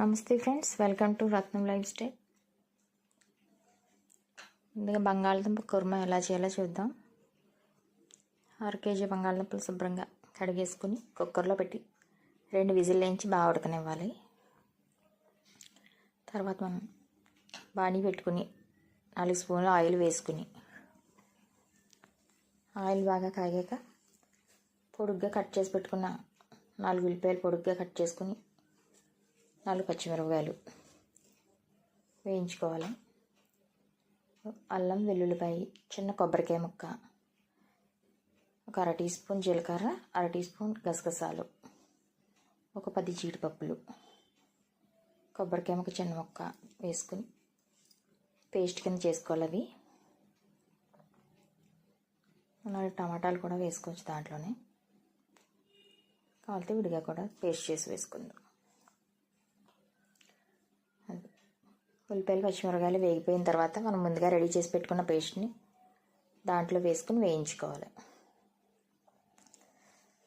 నమస్తే friends welcome to Ratnam life style ముందుగా బంగాళదుంప కుర్మా ఎలా చేయాలో చూద్దాం. అర కేజీ బంగాళదుంపలు శుభ్రంగా కడిగేసుకుని కుక్కర్లో పెట్టి రెండు విజిల్ వేయించి బాగా ఉడకనివ్వాలి. తర్వాత మనం బాణీ పెట్టుకుని నాలుగు స్పూన్లు ఆయిల్ వేసుకుని ఆయిల్ బాగా కాగాక పొడుగ్గా కట్ చేసి పెట్టుకున్న నాలుగు ఉల్లిపాయలు పొడుగ్గా కట్ చేసుకుని నాలుగు పచ్చిమిరపకాయలు వేయించుకోవాలి. అల్లం వెల్లుల్లిపాయ చిన్న కొబ్బరికాయ ముక్క ఒక అర టీ స్పూన్ జీలకర్ర అర టీ స్పూన్ గసగసాలు ఒక పది జీడిపప్పులు కొబ్బరికాయ ముక్క చిన్న ముక్క వేసుకుని పేస్ట్ కింద చేసుకోవాలి అవి. అలాగే టమాటాలు కూడా వేసుకోవచ్చు దాంట్లోనే. కావాలితే విడిగా కూడా పేస్ట్ చేసి వేసుకుందాం. ఉల్లిపాయలు పచ్చిమిరకాయలు వేగిపోయిన తర్వాత మనం ముందుగా రెడీ చేసి పెట్టుకున్న పేస్ట్ని దాంట్లో వేసుకుని వేయించుకోవాలి.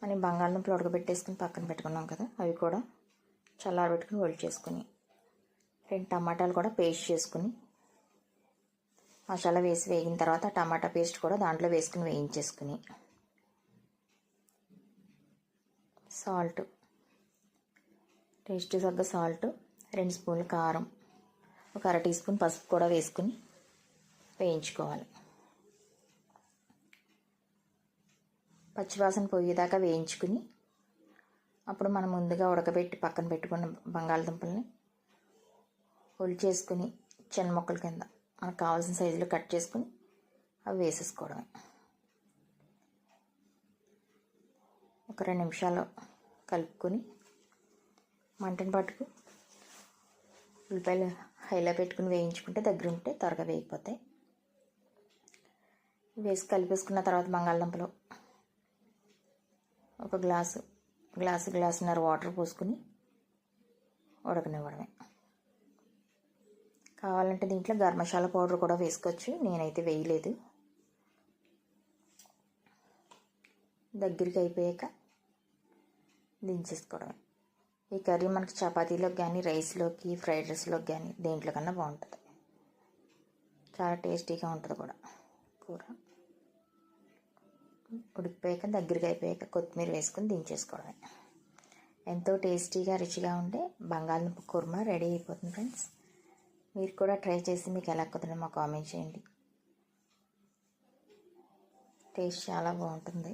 మనం బంగాళదుంపలు ఉడకబెట్టేసుకుని పక్కన పెట్టుకున్నాం కదా అవి కూడా చల్లారబెట్టుకుని ఒలి చేసుకుని రెండు టమాటాలు కూడా పేస్ట్ చేసుకుని మసాలా వేసి వేగిన తర్వాత టమాటా పేస్ట్ కూడా దాంట్లో వేసుకుని వేయించేసుకుని సాల్ట్ టేస్ట్ తగ్గ సాల్ట్ రెండు స్పూన్లు కారం ఒక అర టీ స్పూన్ పసుపు కూడా వేసుకుని వేయించుకోవాలి. పచ్చివాసన పోయేదాకా వేయించుకుని అప్పుడు మనం ముందుగా ఉడకబెట్టి పక్కన పెట్టుకున్న బంగాళదుంపల్ని చేసుకుని చిన్న మొక్కల కింద మనకు కావాల్సిన సైజులో కట్ చేసుకుని అవి వేసేసుకోవడమే. ఒక రెండు నిమిషాలు కలుపుకొని మంటను పట్టుకు ఉల్లిపాయలు హైలో పెట్టుకుని వేయించుకుంటే దగ్గర ఉంటే త్వరగా వేగిపోతాయి. వేసి కలిపేసుకున్న తర్వాత బంగాళదుంపలు ఒక గ్లాసు గ్లాసు గ్లాసున్నర వాటర్ పోసుకుని ఉడకనివ్వడమే. కావాలంటే దీంట్లో గరం మసాలా పౌడర్ కూడా వేసుకోవచ్చు. నేనైతే వేయలేదు. దగ్గరికి అయిపోయాక దించేసుకోవడమే. ఈ కర్రీ మనకి చపాతీలోకి కానీ రైస్లోకి ఫ్రైడ్ రైస్లోకి కానీ దేంట్లో కన్నా బాగుంటుంది. చాలా టేస్టీగా ఉంటుంది కూడా కూర. ఉడికిపోయాక దగ్గరికి అయిపోయాక కొత్తిమీర వేసుకొని దించేసుకోవడమే. ఎంతో టేస్టీగా రుచిగా ఉండే బంగాళదుంప కుర్మా రెడీ అయిపోతుంది ఫ్రెండ్స్. మీరు కూడా ట్రై చేసి మీకు ఎలా కుదరని మా కామెంట్ చేయండి. టేస్ట్ చాలా బాగుంటుంది.